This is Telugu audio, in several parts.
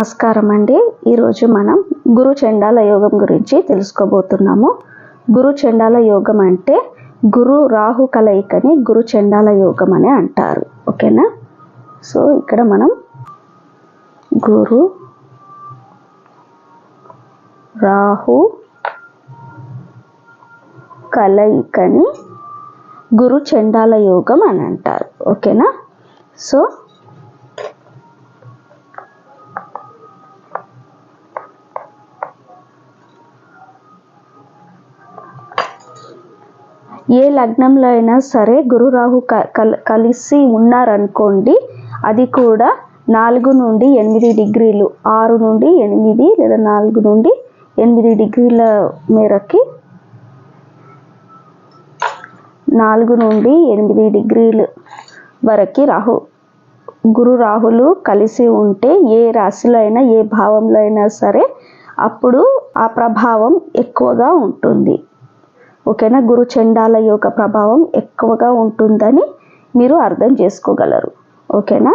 నమస్కారం అండి. ఈరోజు మనం గురు చండాల యోగం గురించి తెలుసుకోబోతున్నాము. గురు చండాల యోగం అంటే గురు రాహు కలయికని గురు చండాల యోగం అని అంటారు. ఓకేనా? సో ఇక్కడ మనం గురు రాహు కలయికని గురు చండాల యోగం అని అంటారు. ఓకేనా? సో ఏ లగ్నంలో అయినా సరే గురు రాహు క- కలిసి ఉన్నారనుకోండి అది కూడా నాలుగు నుండి ఎనిమిది డిగ్రీలు ఆరు నుండి ఎనిమిది లేదా నాలుగు నుండి ఎనిమిది డిగ్రీల మేరకి నాలుగు నుండి ఎనిమిది డిగ్రీలు వరకు రాహు గురు రాహులు కలిసి ఉంటే ఏ రాశిలో అయినా ఏ భావంలో అయినా సరే అప్పుడు ఆ ప్రభావం ఎక్కువగా ఉంటుంది. ఓకేనా? గురు చండాల యొక్క ప్రభావం ఎక్కువగా ఉంటుందని మీరు అర్థం చేసుకోగలరు. ఓకేనా?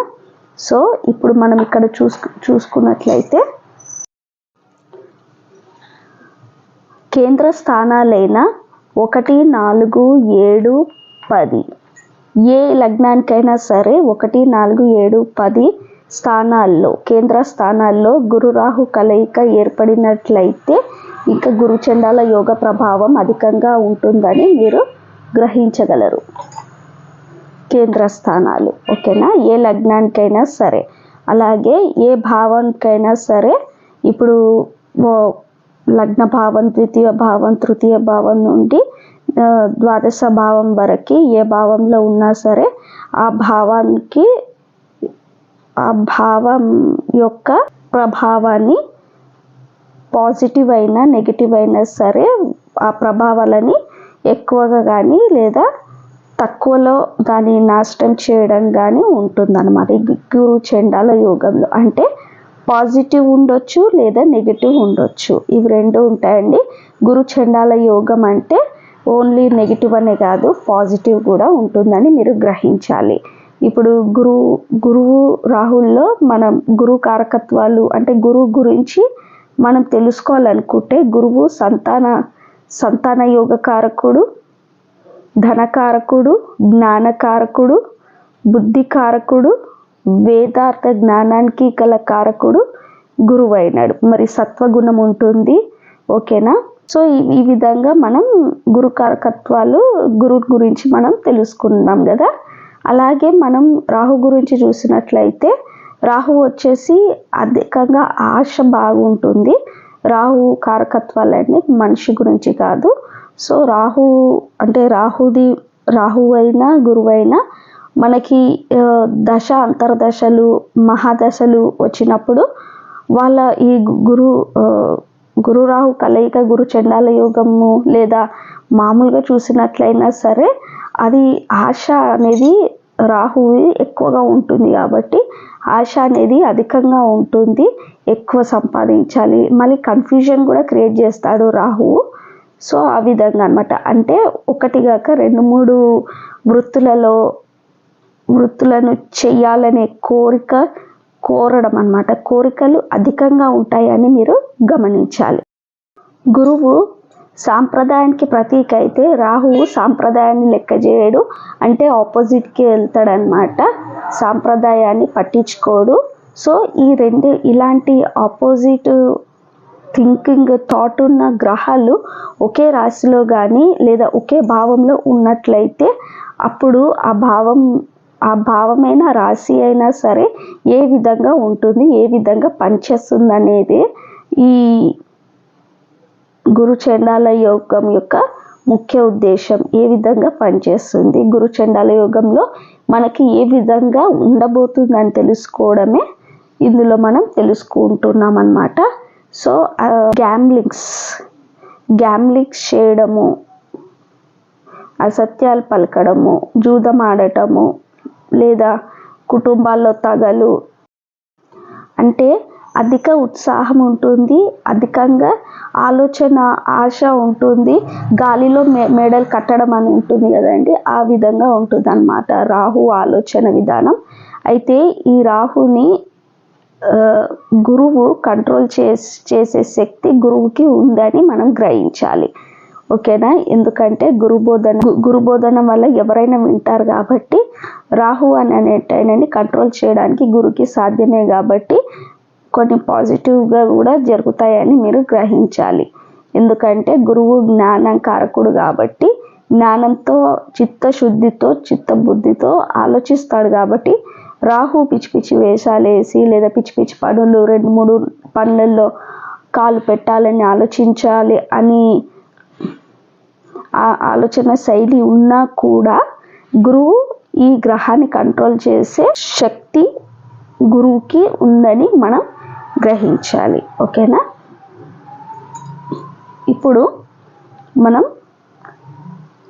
సో ఇప్పుడు మనం ఇక్కడ చూసు చూసుకున్నట్లయితే కేంద్ర స్థానాలైన ఒకటి నాలుగు ఏడు పది. ఏ లగ్నానికైనా సరే ఒకటి నాలుగు ఏడు పది స్థానాల్లో కేంద్ర స్థానాల్లో గురు రాహు కలయిక ఏర్పడినట్లయితే ఇంకా గురుచండాల యోగ ప్రభావం అధికంగా ఉంటుందని మీరు గ్రహించగలరు. కేంద్ర స్థానాలు ఓకేనా? ఏ లగ్నానికైనా సరే అలాగే ఏ భావానికైనా సరే ఇప్పుడు ఓ- లగ్న భావం ద్వితీయ భావం తృతీయ భావం నుండి ద్వాదశ భావం వరకు ఏ భావంలో ఉన్నా సరే ఆ భావానికి ఆ భావం యొక్క ప్రభావాన్ని పాజిటివ్ అయినా నెగిటివ్ అయినా సరే ఆ ప్రభావాలని ఎక్కువగా కానీ లేదా తక్కువలో దాన్ని నాశనం చేయడం కానీ ఉంటుందన్నమాట. ఈ గురు చండాల యోగంలో అంటే పాజిటివ్ ఉండొచ్చు లేదా నెగిటివ్ ఉండొచ్చు. ఇవి రెండు ఉంటాయండి. గురు చండాల యోగం అంటే ఓన్లీ నెగిటివ్ అనే కాదు పాజిటివ్ కూడా ఉంటుందని మీరు గ్రహించాలి. ఇప్పుడు గురువు గురువు రాహుల్లో మనం గురు కారకత్వాలు అంటే గురువు గురించి మనం తెలుసుకోవాలనుకుంటే గురువు సంతాన సంతాన యోగ కారకుడు ధనకారకుడు జ్ఞానకారకుడు బుద్ధికారకుడు వేదార్థ జ్ఞానానికి గల కారకుడు గురువు అయినాడు మరి సత్వగుణం ఉంటుంది. ఓకేనా? సో ఈ ఈ విధంగా మనం గురు కారకత్వాలు గురించి మనం తెలుసుకున్నాం కదా. అలాగే మనం రాహు గురించి చూసినట్లయితే రాహు వచ్చేసి అధికంగా ఆశ బాగుంటుంది. రాహు కారకత్వాలన్నీ మనిషి గురించి కాదు. సో రాహు అంటే రాహుది రాహు గురువైనా మనకి దశ అంతర్దశలు మహాదశలు వచ్చినప్పుడు వాళ్ళ ఈ గురు గురు రాహు కలయిక గురు చండాల యోగము లేదా మామూలుగా చూసినట్లయినా సరే అది ఆశ అనేది రాహువి ఎక్కువగా ఉంటుంది కాబట్టి ఆశ అనేది అధికంగా ఉంటుంది. ఎక్కువ సంపాదించాలి. మళ్ళీ కన్ఫ్యూజన్ కూడా క్రియేట్ చేస్తాడు రాహువు సో ఆ విధంగా అనమాట అంటే ఒకటి కాక రెండు మూడు వృత్తులలో వృత్తులను చేయాలనే కోరిక కోరడం అనమాట కోరికలు అధికంగా ఉంటాయని మీరు గమనించాలి. గురువు సాంప్రదాయానికి ప్రతీక అయితే రాహువు సాంప్రదాయాన్ని లెక్క చేయడు. అంటే ఆపోజిట్కి వెళ్తాడనమాట సాంప్రదాయాన్ని పట్టించుకోడు. సో ఈ రెండు ఇలాంటి ఆపోజిట్ థింకింగ్ థాట్ ఉన్న గ్రహాలు ఒకే రాశిలో కానీ లేదా ఒకే భావంలో ఉన్నట్లయితే అప్పుడు ఆ భావం ఆ భావమైన రాశి అయినా సరే ఏ విధంగా ఉంటుంది ఏ విధంగా పనిచేస్తుంది అనేది ఈ గురు చండాల యోగం యొక్క ముఖ్య ఉద్దేశం ఏ విధంగా పనిచేస్తుంది? గురు చండాల యోగంలో మనకి ఏ విధంగా ఉండబోతుందని తెలుసుకోవడమే ఇందులో మనం తెలుసుకుంటున్నాం అన్నమాట సో గ్యామ్లింగ్స్ గ్యామ్లింగ్స్ చేయడము అసత్యాలు పలకడము జూదం ఆడటము లేదా కుటుంబాల్లో తగలు అంటే అధిక ఉత్సాహం ఉంటుంది అధికంగా ఆలోచన ఆశ ఉంటుంది. గాలిలో మె మెడలు కట్టడం అని ఉంటుంది కదండి ఆ విధంగా ఉంటుంది అనమాట రాహు ఆలోచన విధానం. అయితే ఈ రాహుని గురువు కంట్రోల్ చే చేసే శక్తి గురువుకి ఉందని మనం గ్రహించాలి. ఓకేనా? ఎందుకంటే గురుబోధన గురుబోధన వల్ల ఎవరైనా వింటారు కాబట్టి రాహు అని అనేటైనని కంట్రోల్ చేయడానికి గురుకి సాధ్యమే కాబట్టి కొన్ని పాజిటివ్గా కూడా జరుగుతాయని మీరు గ్రహించాలి. ఎందుకంటే గురువు జ్ఞానం కారకుడు కాబట్టి జ్ఞానంతో చిత్తశుద్ధితో చిత్తబుద్ధితో ఆలోచిస్తాడు కాబట్టి రాహు పిచ్చి పిచ్చి వేషాలు వేసి లేదా పిచ్చి పిచ్చి పనులు రెండు మూడు పనులలో కాలు పెట్టాలని ఆలోచించాలి అని ఆ ఆలోచన శైలి ఉన్నా కూడా గురువు ఈ గ్రహాన్ని కంట్రోల్ చేసే శక్తి గురువుకి ఉందని మనం గ్రహించాలి. ఓకేనా? ఇప్పుడు మనం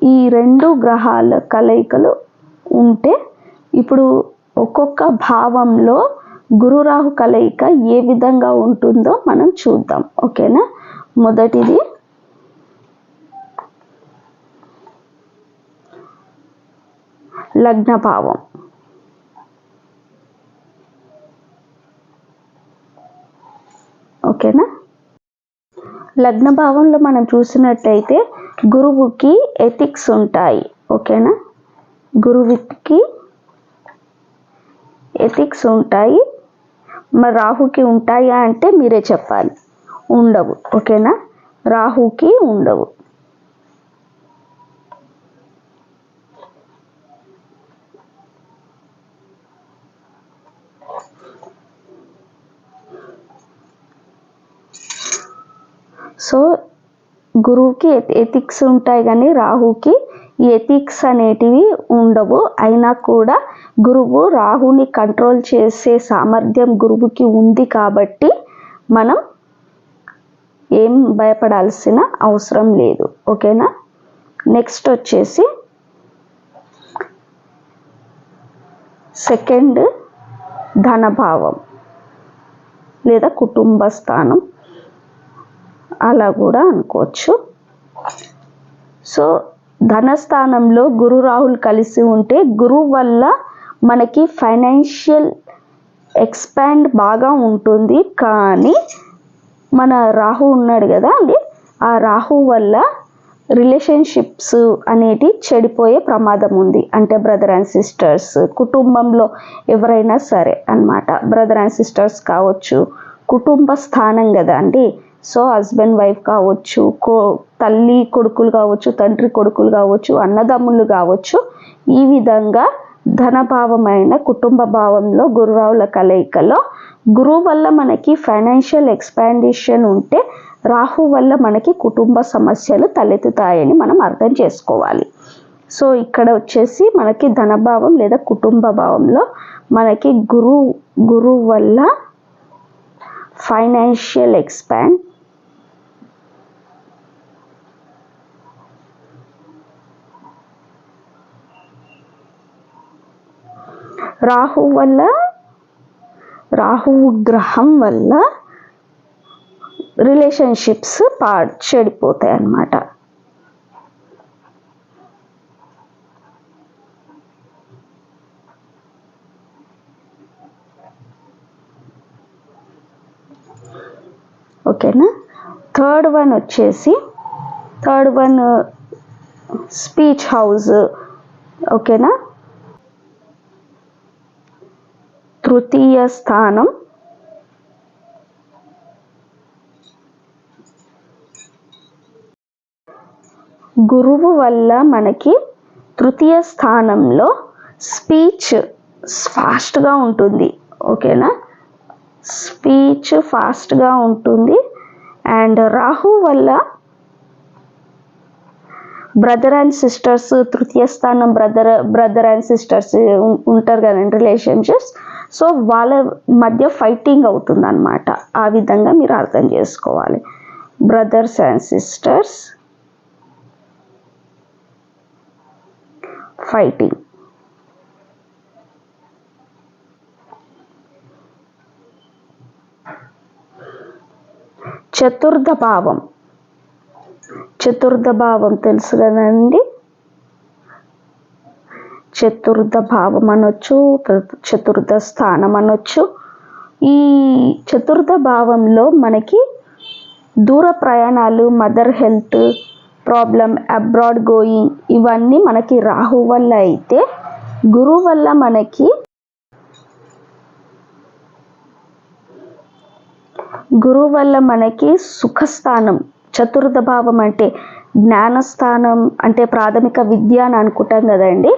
ఈ రెండు గ్రహాల కలయికలు ఉంటే ఇప్పుడు ఒక్కొక్క భావంలో గురు రాహు కలయిక ఏ విధంగా ఉంటుందో మనం చూద్దాం. ఓకేనా? మొదటిది లగ్న భావం ఓకేనా? లగ్న భావంలో మనం చూసినట్టయితే గురువుకి ఎథిక్స్ ఉంటాయి. ఓకేనా? గురువుకి ఎథిక్స్ ఉంటాయి. మరి రాహుకి ఉంటాయా అంటే మీరే చెప్పాలి. ఉండవు. ఓకేనా? రాహుకి ఉండవు సో గురువుకి ఎథిక్స్ ఉంటాయి కానీ రాహుకి ఎథిక్స్ అనేటివి ఉండవు. అయినా కూడా గురువు రాహుని కంట్రోల్ చేసే సామర్థ్యం గురువుకి ఉంది కాబట్టి మనం ఏం భయపడాల్సిన అవసరం లేదు. ఓకేనా? నెక్స్ట్ వచ్చేసి సెకండ్ ధనభావం లేదా కుటుంబ స్థానం. అలా కూడా అనుకోవచ్చు. సో ధనస్థానంలో గురు రాహుల్ కలిసి ఉంటే గురువు వల్ల మనకి ఫైనాన్షియల్ ఎక్స్పాండ్ బాగా ఉంటుంది. కానీ మన రాహు ఉన్నాడు కదా అండి ఆ రాహు వల్ల రిలేషన్షిప్స్ అనేటి చెడిపోయే ప్రమాదం ఉంది. అంటే బ్రదర్ అండ్ సిస్టర్స్ కుటుంబంలో ఎవరైనా సరే అన్నమాట. బ్రదర్ అండ్ సిస్టర్స్ కావచ్చు కుటుంబ స్థానం కదా అండి సో హస్బెండ్ వైఫ్ కావచ్చు కో తల్లి కొడుకులు కావచ్చు తండ్రి కొడుకులు కావచ్చు అన్నదమ్ములు కావచ్చు ఈ విధంగా ధనభావమైన కుటుంబ భావంలో గురురావుల కలయికలో గురువు వల్ల మనకి ఫైనాన్షియల్ ఎక్స్పాండిషన్ ఉంటే రాహు వల్ల మనకి కుటుంబ సమస్యలు తలెత్తుతాయని మనం అర్థం చేసుకోవాలి. సో ఇక్కడ వచ్చేసి మనకి ధనభావం లేదా కుటుంబ భావంలో మనకి గురు గురువు వల్ల ఫైనాన్షియల్ ఎక్స్పాండ్ రాహు వల్ల రాహువు గ్రహం వల్ల రిలేషన్షిప్స్ పా చెడిపోతాయి అన్నమాట. ఓకేనా? థర్డ్ వన్ వచ్చేసి థర్డ్ వన్ స్పీచ్ హౌస్ ఓకేనా? తృతీయ స్థానం. గురువు వల్ల మనకి తృతీయ స్థానంలో స్పీచ్ ఫాస్ట్గా ఉంటుంది. ఓకేనా? స్పీచ్ ఫాస్ట్గా ఉంటుంది. అండ్ రాహు వల్ల బ్రదర్ అండ్ సిస్టర్స్ తృతీయ స్థానం బ్రదర్ బ్రదర్ అండ్ సిస్టర్స్ ఉంటారు కదండి రిలేషన్షిప్స్. సో వాళ్ళ మధ్య ఫైటింగ్ అవుతుంది అనమాట ఆ విధంగా మీరు అర్థం చేసుకోవాలి. బ్రదర్స్ అండ్ సిస్టర్స్ ఫైటింగ్ చతుర్థ భావం. చతుర్థ భావం తెలుసు కదండి? చతుర్థ భావం అనొచ్చు చతుర్థ స్థానం అనొచ్చు. ఈ చతుర్థ భావంలో మనకి దూర ప్రయాణాలు mother health problem abroad going ఇవన్నీ మనకి రాహు వల్ల అయితే గురువు వల్ల మనకి గురువు వల్ల మనకి సుఖస్థానం చతుర్థ భావం అంటే జ్ఞానస్థానం అంటే ప్రాథమిక విద్య అని అనుకుంటాం కదండి.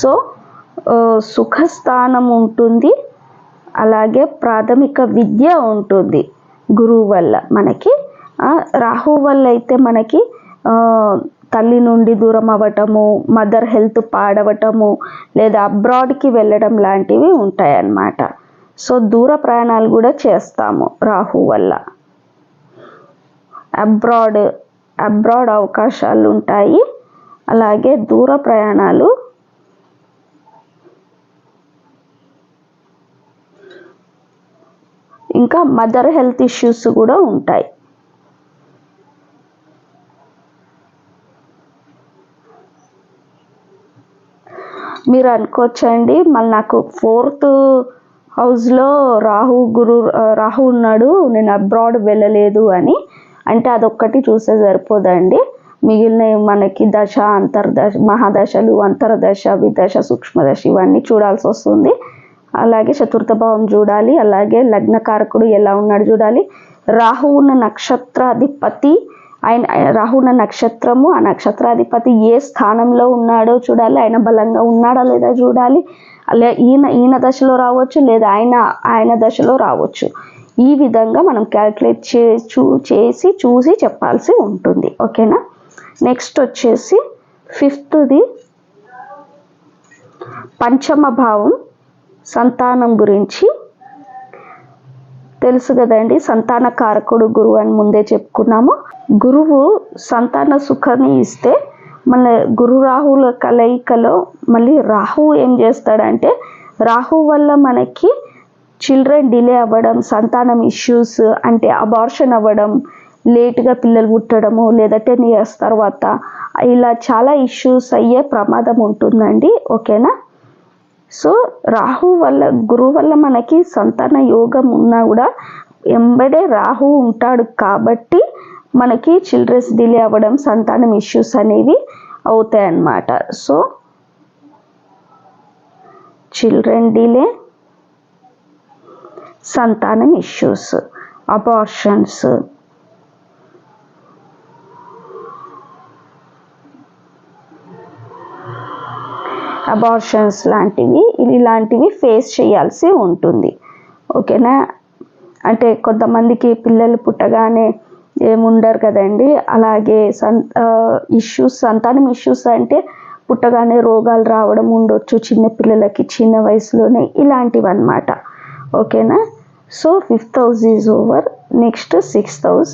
సో సుఖస్థానం ఉంటుంది అలాగే ప్రాథమిక విద్య ఉంటుంది గురువు వల్ల మనకి. రాహు వల్ల అయితే మనకి తల్లి నుండి దూరం అవ్వటము మదర్ హెల్త్ పాడవటము లేదా అబ్రాడ్కి వెళ్ళడం లాంటివి ఉంటాయన్నమాట. సో దూర ప్రయాణాలు కూడా చేస్తాము రాహు వల్ల. అబ్రాడ్ అబ్రాడ్ అవకాశాలు ఉంటాయి అలాగే దూర ప్రయాణాలు ఇంకా మదర్ హెల్త్ ఇష్యూస్ కూడా ఉంటాయి. మీరు అనుకోవచ్చండి మళ్ళీ నాకు ఫోర్త్ హౌస్లో రాహు గురు రాహు ఉన్నాడు నేను అబ్రాడ్ వెళ్ళలేదు అని. అంటే అదొక్కటి చూస్తే సరిపోదండి. మిగిలిన మనకి దశ అంతర్దశ మహాదశలు అంతర్దశ విదశ సూక్ష్మదశ ఇవన్నీ చూడాల్సి వస్తుంది. అలాగే చతుర్థ భావం చూడాలి. అలాగే లగ్నకారకుడు ఎలా ఉన్నాడు చూడాలి. రాహు ఉన్న నక్షత్రాధిపతి ఆయన రాహున్న నక్షత్రము ఆ నక్షత్రాధిపతి ఏ స్థానంలో ఉన్నాడో చూడాలి. ఆయన బలంగా ఉన్నాడా లేదా చూడాలి. అలా ఈయన ఈయన దశలో రావచ్చు లేదా ఆయన ఆయన దశలో రావచ్చు. ఈ విధంగా మనం క్యాల్కులేట్ చే చూ చేసి చూసి చెప్పాల్సి ఉంటుంది. ఓకేనా? నెక్స్ట్ వచ్చేసి ఫిఫ్త్ది పంచమ భావం. సంతానం గురించి తెలుసు కదండి. సంతాన కారకుడు గురువు అని ముందే చెప్పుకున్నాము. గురువు సంతాన సుఖాన్ని ఇస్తే మన గురు రాహుల కలయికలో మళ్ళీ రాహు ఏం చేస్తాడంటే రాహు వల్ల మనకి చిల్డ్రన్ డిలే అవ్వడం సంతానం ఇష్యూస్ అంటే అబార్షన్ అవ్వడం లేట్గా పిల్లలు పుట్టడము లేదా టెన్ ఇయర్స్ తర్వాత ఇలా చాలా ఇష్యూస్ అయ్యే ప్రమాదం ఉంటుందండి. ఓకేనా? సో రాహు వల్ల గురువు వల్ల మనకి సంతాన యోగం ఉన్నా కూడా ఎంబడే రాహు ఉంటాడు కాబట్టి మనకి చిల్డ్రన్స్ డిలే అవ్వడం సంతానం ఇష్యూస్ అనేవి అవుతాయి అన్నమాట సో చిల్డ్రన్ డిలే సంతానం ఇష్యూస్ అబార్షన్స్ అబార్షన్స్ లాంటివి ఇలాంటివి ఫేస్ చేయాల్సి ఉంటుంది. ఓకేనా? అంటే కొంతమందికి పిల్లలు పుట్టగానే ఏముండరు కదండి. అలాగే సన్ ఇష్యూస్ సంతానం ఇష్యూస్ అంటే పుట్టగానే రోగాలు రావడం ఉండొచ్చు చిన్న పిల్లలకి చిన్న వయసులోనే ఇలాంటివి అనమాట ఓకేనా? So fifth house is over next sixth house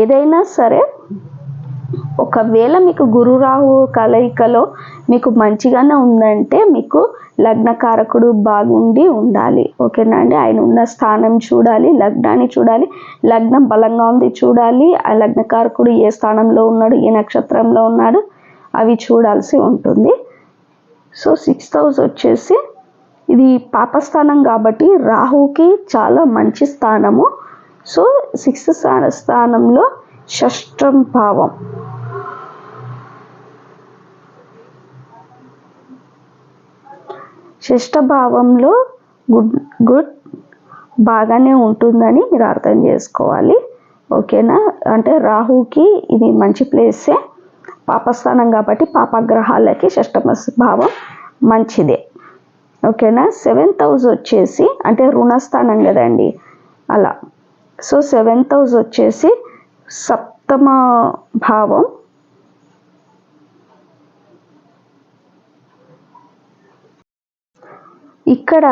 ఏదైనా సరే ఒకవేళ మీకు గురు రాహు కలయికలో మీకు మంచిగానే ఉందంటే మీకు లగ్నకారకుడు బాగుండి ఉండాలి. ఓకేనా అండి? ఆయన ఉన్న స్థానం చూడాలి లగ్నాన్ని చూడాలి లగ్నం బలంగా ఉంది చూడాలి. ఆ లగ్నకారకుడు ఏ స్థానంలో ఉన్నాడు ఏ నక్షత్రంలో ఉన్నాడు అవి చూడాల్సి ఉంటుంది. సో సిక్స్త్ హౌస్ వచ్చేసి ఇది పాపస్థానం కాబట్టి రాహుకి చాలా మంచి స్థానము. సో సిక్స్త్ స్థానంలో షష్టం భావం. భావంలో గుడ్ గుడ్ బాగానే ఉంటుందని మీరు అర్థం చేసుకోవాలి. ఓకేనా? అంటే రాహుకి ఇది మంచి ప్లేసే. పాపస్థానం కాబట్టి పాపగ్రహాలకి షష్టమ భావం మంచిదే. ఓకేనా? సెవెంత్ హౌస్ వచ్చేసి అంటే రుణస్థానం కదండి. అలా. సో సెవెంత్ హౌస్ వచ్చేసి సప్తమ భావం ఇక్కడ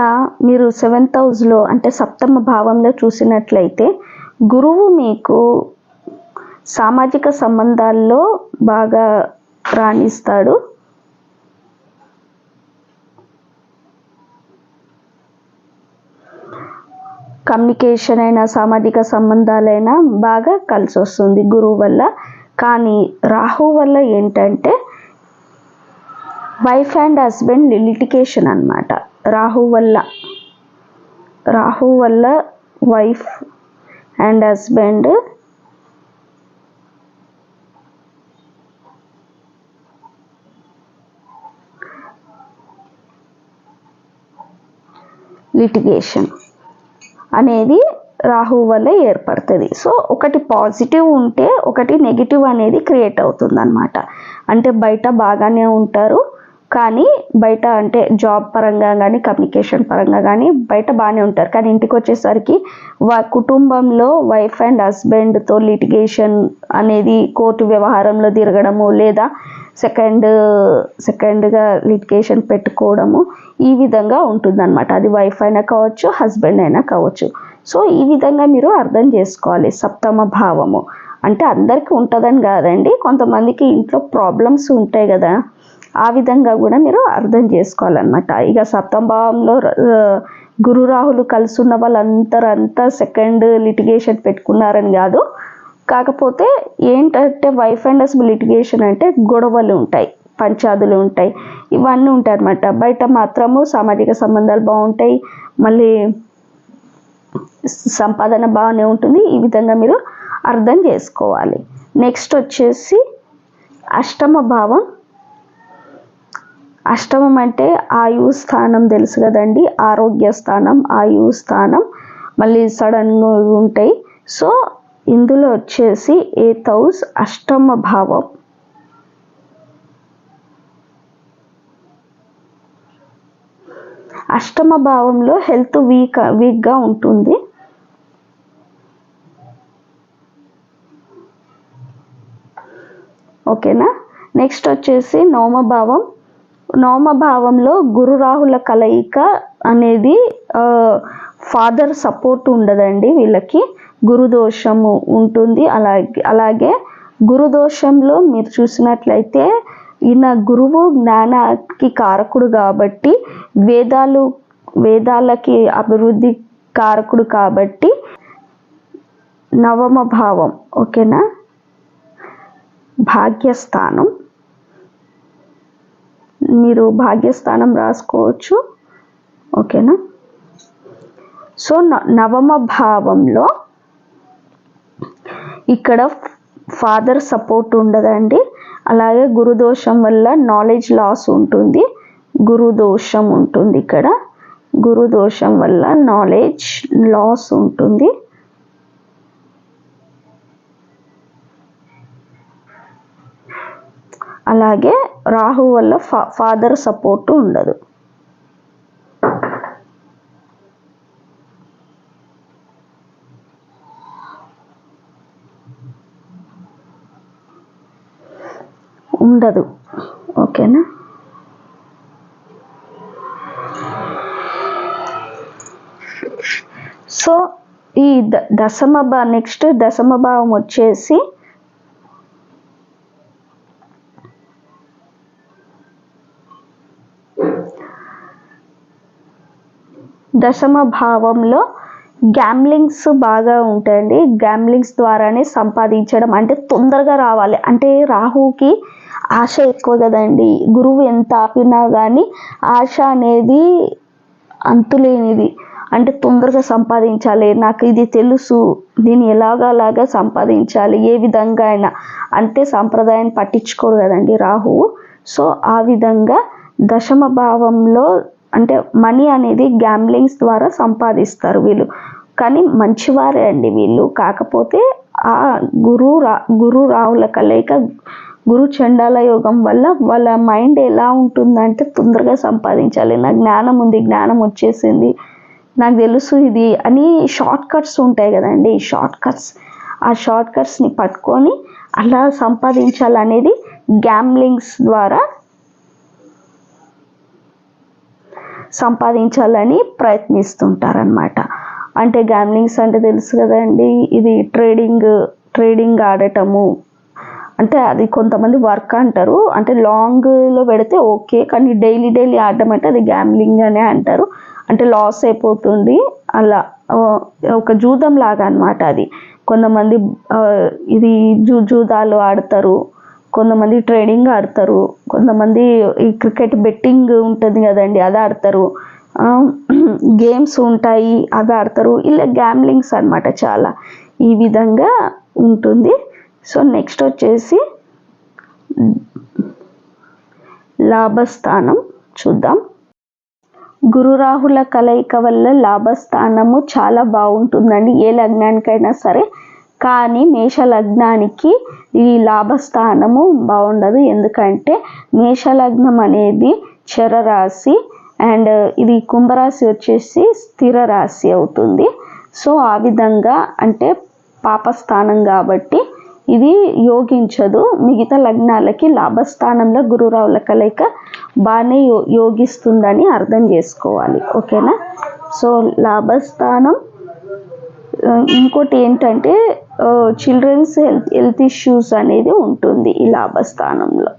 మీరు సెవెంత్ హౌస్లో అంటే సప్తమ భావంలో చూసినట్లయితే గురువు మీకు సామాజిక సంబంధాల్లో బాగా రాణిస్తాడు. కమ్యూనికేషన్ అయినా సామాజిక సంబంధాలైనా బాగా కలిసి వస్తుంది గురువు వల్ల. కానీ రాహు వల్ల ఏంటంటే వైఫ్ అండ్ హస్బెండ్ లిటికేషన్ అనమాట రాహు వల్ల రాహు వల్ల వైఫ్ అండ్ హస్బెండ్ లిటిగేషన్ అనేది రాహు వల్ల ఏర్పడుతుంది. సో ఒకటి పాజిటివ్ ఉంటే ఒకటి నెగిటివ్ అనేది క్రియేట్ అవుతుంది అనమాట అంటే బయట బాగానే ఉంటారు కానీ బయట అంటే జాబ్ పరంగా కానీ కమ్యూనికేషన్ పరంగా కానీ బయట బాగానే ఉంటారు. కానీ ఇంటికి వచ్చేసరికి వా కుటుంబంలో వైఫ్ అండ్ హస్బెండ్తో లిటిగేషన్ అనేది కోర్టు వ్యవహారంలో తిరగడము లేదా సెకండ్ సెకండ్గా లిటికేషన్ పెట్టుకోవడము ఈ విధంగా ఉంటుందన్నమాట. అది వైఫ్ అయినా కావచ్చు హస్బెండ్ అయినా కావచ్చు. సో ఈ విధంగా మీరు అర్థం చేసుకోవాలి సప్తమ భావము. అంటే అందరికీ ఉంటుందని కాదండి కొంతమందికి ఇంట్లో ప్రాబ్లమ్స్ ఉంటాయి కదా ఆ విధంగా కూడా మీరు అర్థం చేసుకోవాలన్నమాట. ఇక సప్తమ భావంలో గురు రాహులు కలిసి ఉన్న వాళ్ళందరూ అంతా సెకండ్ లిటిగేషన్ పెట్టుకున్నారని కాదు కాకపోతే ఏంటంటే వైఫ్ అండ్ హస్బెండ్ లిటిగేషన్ అంటే గొడవలు ఉంటాయి పంచాదులు ఉంటాయి. ఇవన్నీ ఉంటాయి అన్నమాట. బయట మాత్రము సామాజిక సంబంధాలు బాగుంటాయి మళ్ళీ సంపాదన బాగానే ఉంటుంది. ఈ విధంగా మీరు అర్థం చేసుకోవాలి. నెక్స్ట్ వచ్చేసి అష్టమ భావం. అష్టమం అంటే ఆయు స్థానం తెలుసు కదండి. ఆరోగ్య స్థానం ఆయు స్థానం. మళ్ళీ సడన్గా ఉంటాయి. సో ఇందులో వచ్చేసి ఏ హౌస్ అష్టమ భావం. అష్టమ భావంలో హెల్త్ వీక్ వీక్గా ఉంటుంది. ఓకేనా? నెక్స్ట్ వచ్చేసి నోమభావం నోమభావంలో గురు రాహుల కలయిక అనేది ఫాదర్ సపోర్ట్ ఉండదండి వీళ్ళకి. గురుదోషము ఉంటుంది. అలాగే అలాగే గురుదోషంలో మీరు చూసినట్లయితే ఈయన గురువు జ్ఞానానికి కారకుడు కాబట్టి వేదాలు వేదాలకి అభివృద్ధి కారకుడు కాబట్టి నవమ భావం ఓకేనా? భాగ్యస్థానం. మీరు భాగ్యస్థానం రాసుకోవచ్చు ఓకేనా? సో నవమ భావంలో ఇక్కడ ఫాదర్ సపోర్ట్ ఉండదండి. అలాగే గురుదోషం వల్ల నాలెడ్జ్ లాస్ ఉంటుంది. గురుదోషం ఉంటుంది ఇక్కడ. గురుదోషం వల్ల నాలెడ్జ్ లాస్ ఉంటుంది. అలాగే రాహు వల్ల ఫా ఫాదర్ సపోర్ట్ ఉండదు. ఉండదు. ఓకేనా? సో ఈ దశమ భా నెక్స్ట్ దశమ భావం వచ్చేసి దశమ భావంలో గ్యామ్లింగ్స్ బాగా ఉంటాయండి. గ్యామ్లింగ్స్ ద్వారానే సంపాదించడం అంటే తొందరగా రావాలి. అంటే రాహుకి ఆశ ఎక్కువ కదండి. గురువు ఎంత ఆపినా కానీ ఆశ అనేది అంతులేనిది. అంటే తొందరగా సంపాదించాలి. నాకు ఇది తెలుసు. దీన్ని ఎలాగలాగా సంపాదించాలి. ఏ విధంగా అయినా. అంటే సాంప్రదాయాన్ని పట్టించుకోరు కదండి రాహువు. సో ఆ విధంగా దశమ భావంలో అంటే మనీ అనేది గ్యాంబ్లింగ్స్ ద్వారా సంపాదిస్తారు వీళ్ళు. కానీ మంచివారే అండి వీళ్ళు. కాకపోతే ఆ గురు రా గురు రాహుల కలయిక గురు చండాల యోగం వల్ల వాళ్ళ మైండ్ ఎలా ఉంటుందంటే తొందరగా సంపాదించాలి. నాకు జ్ఞానం ఉంది జ్ఞానం వచ్చేసింది నాకు తెలుసు ఇది అని షార్ట్ కట్స్ ఉంటాయి కదండి. షార్ట్ కట్స్ ఆ షార్ట్ కట్స్ని పట్టుకొని అలా సంపాదించాలనేది గ్యామ్లింగ్స్ ద్వారా సంపాదించాలని ప్రయత్నిస్తుంటారనమాట అంటే గ్యామ్లింగ్స్ అంటే తెలుసు కదండి ఇది ట్రేడింగ్ ట్రేడింగ్ ఆడటము అంటే అది కొంతమంది వర్క్ అంటారు. అంటే లాంగ్లో పెడితే ఓకే. కానీ డైలీ డైలీ ఆడడం అంటే అది గ్యామ్లింగ్ అనే అంటారు. అంటే లాస్ అయిపోతుంది. అలా ఒక జూదం లాగా అనమాట అది. కొంతమంది ఇది జూ జూదాలు ఆడతారు. కొంతమంది ట్రేడింగ్ ఆడతారు. కొంతమంది ఈ క్రికెట్ బెట్టింగ్ ఉంటుంది కదండి అది ఆడతారు. గేమ్స్ ఉంటాయి అవి ఆడతారు. ఇలా గ్యామ్లింగ్స్ అనమాట చాలా. ఈ విధంగా ఉంటుంది. సో నెక్స్ట్ వచ్చేసి లాభస్థానం చూద్దాం. గురు రాహుల కలయిక వల్ల లాభస్థానము చాలా బాగుంటుందండి. ఏ లగ్నానికైనా సరే. కానీ మేష లగ్నానికి ఈ లాభస్థానము బాగుండదు. ఎందుకంటే మేష లగ్నం అనేది చరరాశి అండ్ ఇది కుంభరాశి వచ్చేసి స్థిర రాశి అవుతుంది. సో ఆ విధంగా అంటే పాపస్థానం కాబట్టి ఇది యోగించదు. మిగతా లగ్నాలకి లాభస్థానంలో గురురావుల కలయిక బాగానే యో యోగిస్తుందని అర్థం చేసుకోవాలి. ఓకేనా? సో లాభస్థానం ఇంకోటి ఏంటంటే చిల్డ్రన్స్ హెల్త్ హెల్త్ ఇష్యూస్ అనేది ఉంటుంది ఈ లాభస్థానంలో.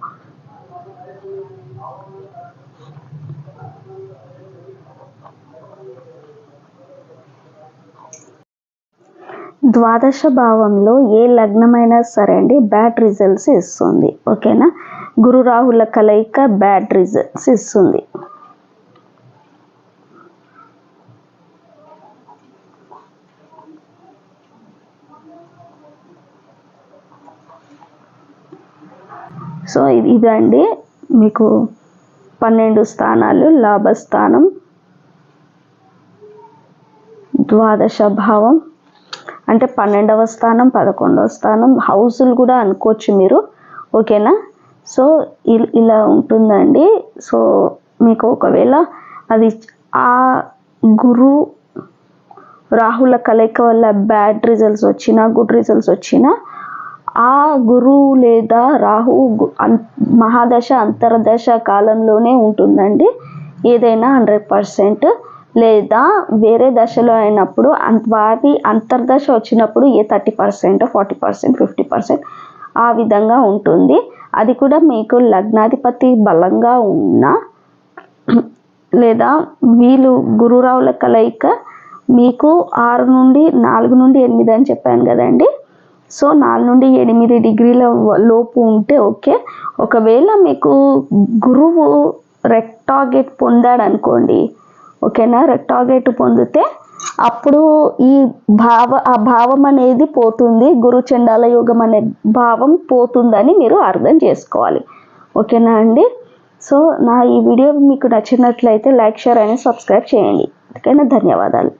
ద్వాదశ భావంలో ఏ లగ్నమైనా సరే అండి బ్యాడ్ రిజల్ట్స్ ఇస్తుంది. ఓకేనా? గురు రాహుల కలయిక బ్యాడ్ రిజల్ట్స్ ఇస్తుంది. సో ఇది ఇదండి. మీకు పన్నెండు స్థానాలు లాభస్థానం ద్వాదశ భావం. అంటే పన్నెండవ స్థానం పదకొండవ స్థానం హౌసులు కూడా అనుకోవచ్చు మీరు. ఓకేనా? సో ఇలా ఉంటుందండి. సో మీకు ఒకవేళ అది ఆ గురు రాహుల కలయిక వల్ల బ్యాడ్ రిజల్ట్స్ వచ్చినా గుడ్ రిజల్ట్స్ వచ్చినా ఆ గురువు లేదా రాహు మహాదశ అంతర్దశ కాలంలోనే ఉంటుందండి. ఏదైనా హండ్రెడ్ పర్సెంట్. లేదా వేరే దశలో అయినప్పుడు వారి అంతర్దశ వచ్చినప్పుడు a thirty percent forty percent fifty percent ఆ విధంగా ఉంటుంది. అది కూడా మీకు లగ్నాధిపతి బలంగా ఉన్న లేదా వీళ్ళు గురురావుల కలయిక మీకు ఆరు నుండి నాలుగు నుండి ఎనిమిది అని చెప్పాను కదండి. సో నాలుగు నుండి ఎనిమిది డిగ్రీల లోపు ఉంటే ఓకే. ఒకవేళ మీకు గురువు రెక్టాగెట్ పొందాడు అనుకోండి ఓకేనా? రెక్టాగెట్ పొందితే అప్పుడు ఈ భావ ఆ భావం అనేది పోతుంది. గురు చండాల యోగం అనే భావం పోతుందని మీరు అర్థం చేసుకోవాలి. ఓకేనా అండి? సో నా ఈ వీడియో మీకు నచ్చినట్లయితే లైక్ షేర్ అని సబ్స్క్రైబ్ చేయండి. ఓకేనా ధన్యవాదాలు.